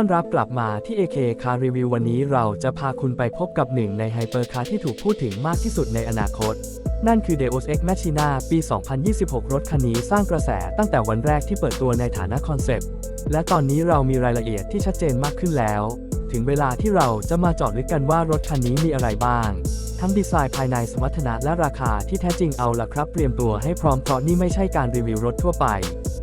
อนรับกลับมาที่ AK Car Review วันนี้เราจะพาคุณไปพบกับหนึ่งในไฮเปอร์คาร์ที่ถูกพูดถึงมากที่สุดในอนาคต นั่นคือ Deus Ex Machina ปี 2026 รถคันนี้สร้างกระแสตั้งแต่วันแรกที่เปิดตัวในฐานะคอนเซปต์ และตอนนี้เรามีรายละเอียดที่ชัดเจนมากขึ้นแล้ว ถึงเวลาที่เราจะมาเจาะลึกกันว่ารถคันนี้มีอะไรบ้าง ทั้งดีไซน์ภายในสมรรถนะและราคาที่แท้จริงเอาละครับ เตรียมตัวให้พร้อมเพราะนี่ไม่ใช่การรีวิวรถทั่วไป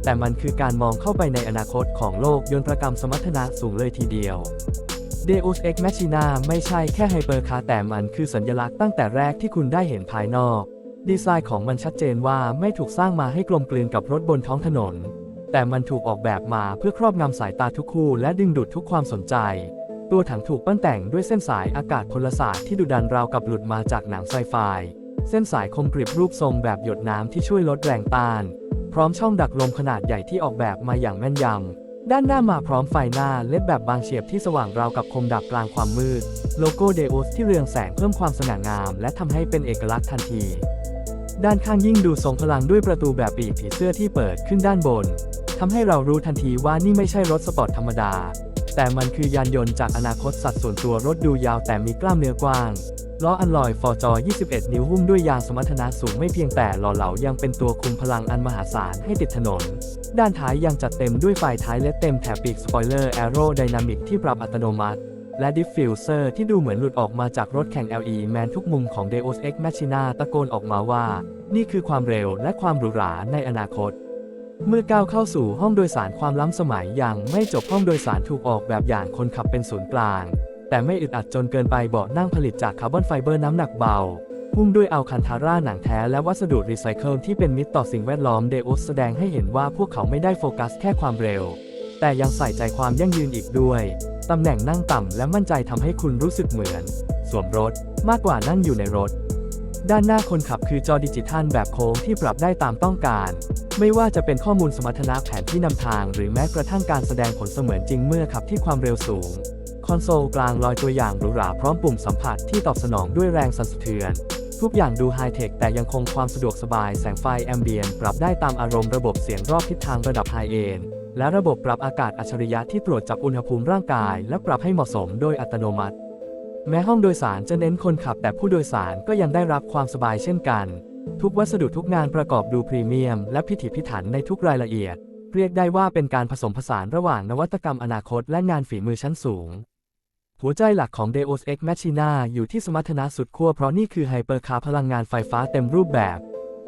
แต่มันคือการมองเข้าไปในอนาคตของโลกยนตรกรรมสมรรถนะสูงเลยทีเดียว Deus Ex Machina ไม่ใช่แค่ไฮเปอร์คาร์แต่มันคือสัญลักษณ์ตั้งแต่แรกที่คุณได้เห็นภายนอก ดีไซน์ของมันชัดเจนว่าไม่ถูกสร้างมาให้กลมกลืนกับรถบนท้องถนน แต่มันถูกออกแบบมาเพื่อครอบงำสายตาทุกคู่และดึงดูดทุกความสนใจ ตัวถังถูกปั้นแต่งด้วยเส้นสายอากาศพลศาสตร์ที่ดุดันราวกับหลุดมาจากหนังไซไฟ เส้นสายคมกริบรูปทรงแบบหยดน้ำที่ช่วยลดแรงต้าน พร้อมช่องดักลมขนาดใหญ่ที่ออกแบบมาอย่างแม่นยำ ด้านหน้ามาพร้อมไฟหน้าเล็ดแบบบางเฉียบที่สว่างราวกับคมดับกลางความมืด โลโก้เดอุสที่เรืองแสงเพิ่มความสง่างาม และทำให้เป็นเอกลักษณ์ทันที ด้านข้างยิ่งดูทรงพลังด้วยประตูแบบปีกผีเสื้อที่เปิดขึ้นด้านบนทำให้เรารู้ทันทีว่านี่ไม่ใช่รถสปอร์ตธรรมดา แต่มันคือยานยนต์จากอนาคตสัดส่วนตัวรถดูยาวแต่มีกล้ามเนื้อกว้าง ล้ออันลอยฟอร์จอ 21 นิ้วหุ้มด้วยยางสมรรถนะสูงไม่เพียงแต่หล่อเหลายังเป็นตัวคุมพลังอันมหาศาลให้ติดถนน ด้านท้ายยังจัดเต็มด้วยไฟท้ายและเต็มแถบปีกสปอยเลอร์แอโรไดนามิกที่ปรับอัตโนมัติ และดิฟฟิวเซอร์ที่ดูเหมือนหลุดออกมาจากรถแข่ง LE แมนทุกมุมของ Deus Ex Machina ตะโกนออกมาว่า นี่คือความเร็วและความหรูหราในอนาคตเมื่อก้าวเข้าสู่ห้องโดยสารความล้ำสมัยยังไม่จบห้องโดยสารถูกออกแบบอย่างคนขับเป็นศูนย์กลาง แต่ไม่อึดอัดจนเกินไปเบาะนั่งผลิตจากคาร์บอนไฟเบอร์น้ำหนักเบาหุ้มด้วยอัลคันทาร่าหนังแท้และวัสดุรีไซเคิลที่เป็นมิตรต่อสิ่งแวดล้อมเดอุสแสดงให้เห็นว่าพวกเขาไม่ได้โฟกัสแค่ความเร็ว แต่ยังใส่ใจความยั่งยืนอีกด้วยตำแหน่งนั่งต่ำและมั่นใจทำให้คุณรู้สึกเหมือน สวมรถมากกว่านั่งอยู่ในรถ ด้านหน้าคนขับคือจอดิจิทัลแบบโค้งที่ปรับได้ตามต้องการ ไม่ว่าจะเป็นข้อมูลสมรรถนะแผนที่นำทาง หรือแม้กระทั่งการแสดงผลเสมือนจริงเมื่อขับที่ความเร็วสูง คอนโซลกลางลอยตัวอย่างหรูหราพร้อมปุ่มสัมผัสที่ตอบสนองด้วยแรงสั่นสะเทือน ทุกอย่างดูไฮเทคแต่ยังคงความสะดวกสบายแสงไฟแอมเบียนปรับได้ตามอารมณ์ระบบเสียงรอบทิศทางระดับไฮเอนและระบบปรับอากาศอัจฉริยะที่ตรวจจับอุณหภูมิร่างกาย และปรับให้เหมาะสมโดยอัตโนมัติ แม้ห้องโดยสารจะเน้นคนขับแต่ผู้โดยสารก็ยังได้รับความสบายเช่นกัน ทุกวัสดุทุกงานประกอบดูพรีเมียม และพิถีพิถันในทุกรายละเอียด เรียกได้ว่าเป็นการผสมผสานระหว่างนวัตกรรมอนาคตและงานฝีมือชั้นสูง หัวใจหลักของ Deus Ex Machina อยู่ที่สมรรถนะสุดขั้วเพราะนี่คือไฮเปอร์คาร์พลังงานไฟฟ้าเต็มรูปแบบ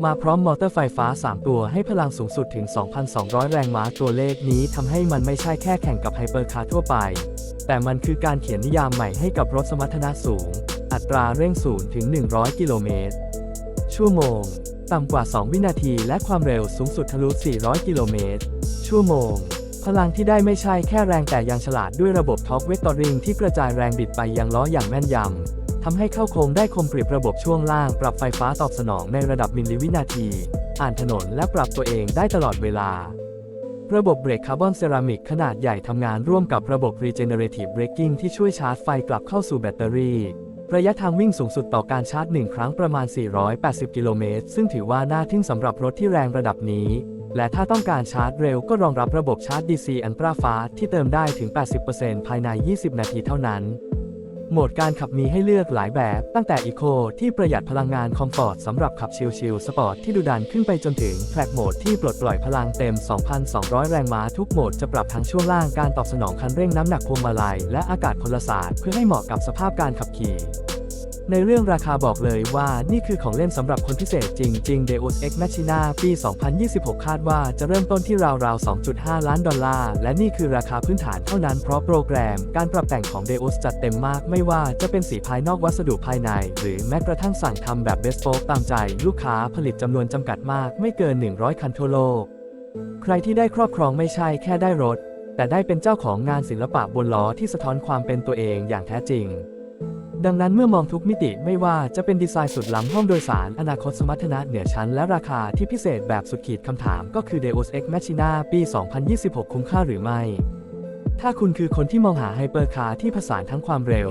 มาพร้อมมอเตอร์ไฟฟ้า 3 ตัวให้พลังสูงสุดถึง 2,200 แรงม้าตัวเลขนี้ทำให้มันไม่ใช่แค่แข่งกับไฮเปอร์คาร์ทั่วไป แต่มันคือการเขียนนิยามใหม่ให้กับรถสมรรถนะสูง อัตราเร่งศูนย์ถึง 100 กิโลเมตร ชั่วโมง ต่ำกว่า 2 วินาทีและความเร็วสูงสุดทะลุ 400 กิโลเมตร ชั่วโมง พลังที่ได้ไม่ใช่แค่แรงแต่ยังฉลาดด้วยระบบท็อปเวกตอริงที่กระจายแรงบิดไปยังล้ออย่างแม่นยำทำให้เข้าโค้งได้คมกริบระบบช่วงล่างปรับไฟฟ้าตอบสนองในระดับมิลลิวินาที อ่านถนนและปรับตัวเองได้ตลอดเวลา ระบบเบรกคาร์บอนเซรามิกขนาดใหญ่ทำงานร่วมกับระบบ Regenerative Braking ที่ช่วยชาร์จไฟกลับเข้าสู่แบตเตอรี่ระยะทางวิ่งสูงสุดต่อการชาร์จ 1 ครั้งประมาณ 480 กิโลเมตร ซึ่งถือว่าน่าทึ่งสำหรับรถที่แรงระดับนี้ และถ้าต้องการชาร์จเร็วก็รองรับระบบชาร์จ DC Ultra Fast ที่เติมได้ถึง 80%ภายใน 20 นาทีเท่านั้น โหมดการขับมีให้เลือกหลายแบบ ตั้งแต่ Eco ที่ประหยัดพลังงานคอมฟอร์ตสำหรับขับชิลๆสปอร์ตที่ดูดันขึ้นไปจนถึง Track Mode ที่ปลดปล่อยพลังเต็ม 2,200 แรงม้าทุกโหมดจะปรับทั้งช่วงล่างการตอบสนองคันเร่งน้ำหนักพวงมาลัยและอากาศพลศาสตร์เพื่อให้เหมาะกับสภาพการขับขี่ ในเรื่องราคาบอกเลยว่านี่คือของเล่นสำหรับคนพิเศษจริง ๆ Deus Ex Machina ปี 2026 คาดว่าจะเริ่มต้นที่ราวๆ 2.5 ล้านดอลลาร์ และนี่คือราคาพื้นฐานเท่านั้นเพราะโปรแกรม การปรับแต่งของ Deus จัดเต็มมากไม่ว่าจะเป็นสีภายนอกวัสดุภายใน หรือแม้กระทั่งสั่งทำแบบ Bespoke ตามใจ ลูกค้าผลิตจำนวนจำกัดมากไม่เกิน 100 คันทั่วโลก ใครที่ได้ครอบครองไม่ใช่แค่ได้รถ แต่ได้เป็นเจ้าของงานศิลปะบนล้อที่สะท้อนความเป็นตัวเองอย่างแท้จริง ดังนั้นเมื่อมองทุกมิติไม่ว่าจะเป็นดีไซน์สุดล้ำห้องโดยสาร อนาคตสมรรถนะเหนือชั้นและราคาที่พิเศษแบบสุดขีดคำถามก็คือ Deus Ex Machina ปี 2026 คุ้มค่าหรือไม่ ถ้าคุณคือคนที่มองหาไฮเปอร์คาร์ที่ผสานทั้งความเร็ว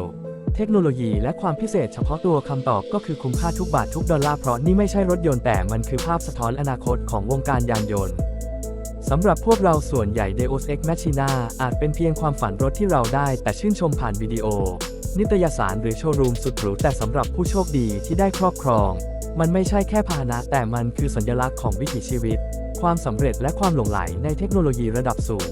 เทคโนโลยีและความพิเศษเฉพาะตัวคำตอบก็คือคุ้มค่าทุกบาททุกดอลลาร์เพราะนี่ไม่ใช่รถยนต์แต่มันคือภาพสะท้อนอนาคตของวงการยานยนต์สำหรับพวกเราส่วนใหญ่ Deus Ex Machina อาจเป็นเพียงความฝันรถที่เราได้แต่ชื่นชมผ่านวิดีโอ นิตยสารหรือโชว์รูมสุดหรูแต่สำหรับผู้โชคดีที่ได้ครอบครอง มันไม่ใช่แค่พาหนะแต่มันคือสัญลักษณ์ของวิถีชีวิต ความสำเร็จและความหลงไหลในเทคโนโลยีระดับสูง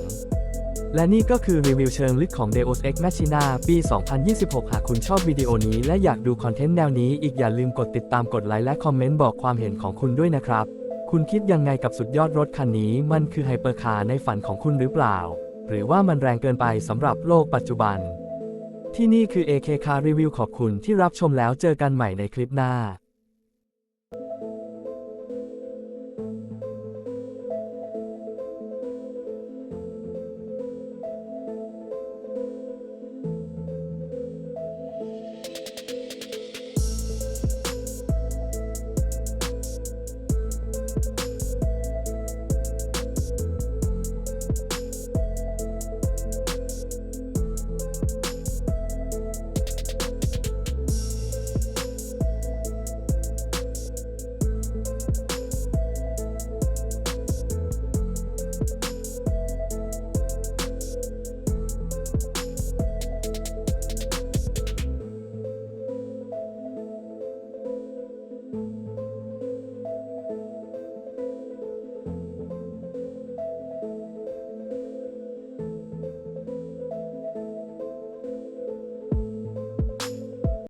และนี่ก็คือรีวิวเชิงลึกของ Deus Ex Machina ปี 2026 หากคุณชอบวิดีโอนี้และอยากดูคอนเทนต์แนวนี้อีกอย่าลืมกดติดตามกดไลค์และคอมเมนต์บอกความเห็นของคุณด้วยนะครับ คุณคิดยังไงกับสุดยอดรถคันนี้ มันคือไฮเปอร์คาร์ในฝันของคุณหรือเปล่า หรือว่ามันแรงเกินไปสำหรับโลกปัจจุบัน ที่นี่คือ AK Car Review ขอบคุณที่รับชมแล้วเจอกันใหม่ในคลิปหน้า